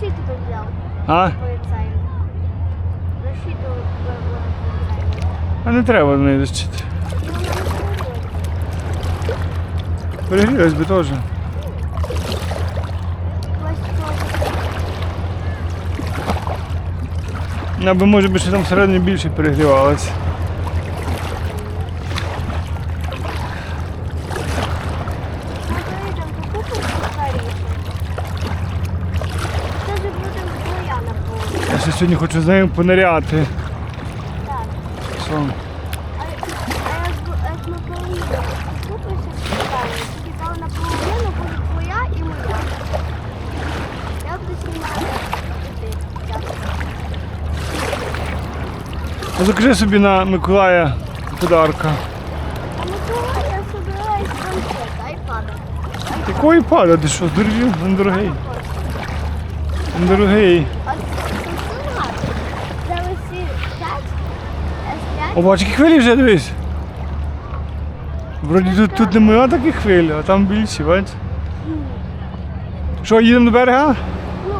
защиту взяв А? поліцаю. Защиту. А не треба на неї защити. Перегрілась би теж. Пластиковий. Аби може би ще там всередині більше перегрівалася. Ну, поїдемо покупимо скоріше. Це вже буде твоя Я сьогодні хочу з нею пониряти. Так. Що? А, а буде твоя і моя. Я буду знімати. і ти. Так. Ну, Закажи собі на Миколая подарка. А Миколай я собираюсь концерт, айпада. Якої пада? Ти що, здурів? Він дорогий. Він дорогий. S5 О, бач, які хвилі вже дивись. Вроді тут, тут немає таких хвиль, а там більші, бач. Що, їдемо до берега? Ну,